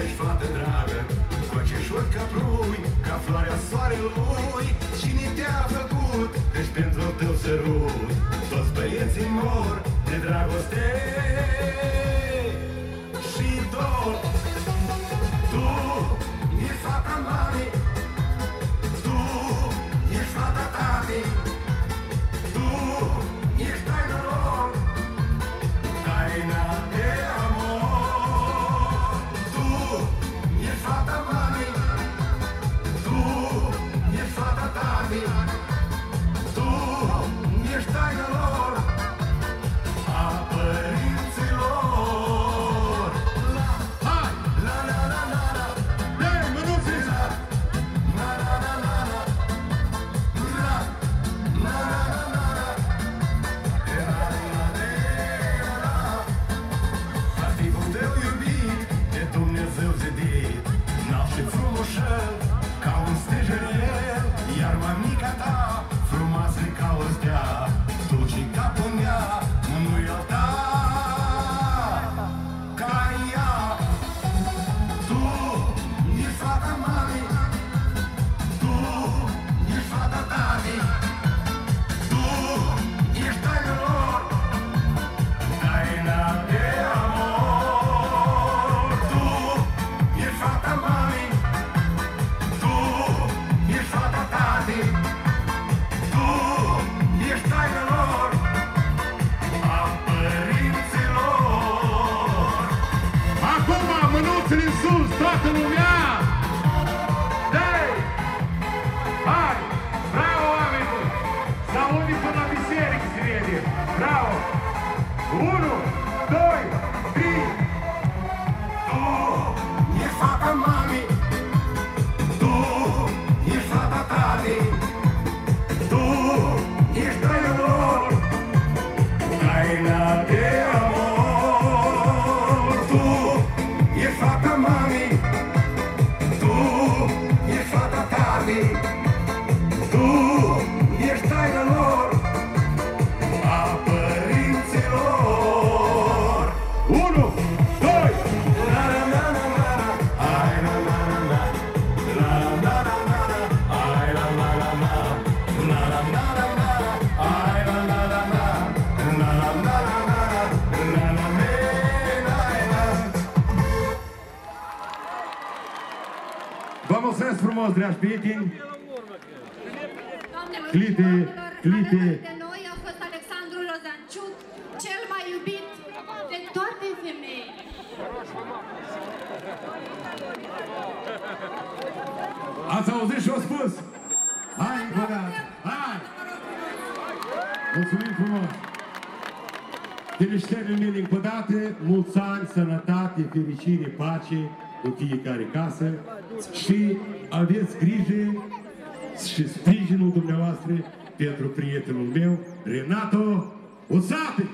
ești fată dragă Cu aceșuri ca prui, ca floarea soarelui Cine te-a făcut? Deci pentru tău sărut Toți băieții mor de dragoste și frumușel ca un stejerel Iar mamica ta frumoasă ca o stea Jesus toca no meu. Tu ești taina a părinților. Ai la la la la, ai la la la la, la la la la la, Doamnelor Clipe, și domnilor, clipe. alături de noi a fost Alexandru Rozanciuc, cel mai iubit de toate femeile. Ați auzit și-o spus? Hai, băgat! Hai! Mulțumim frumos! Felicitările mele încă o dată, mulți ani, sănătate, fericire, pace în fiecare casă și aveți grijă și sprijinul dumneavoastră pentru prietenul meu, Renato Usate!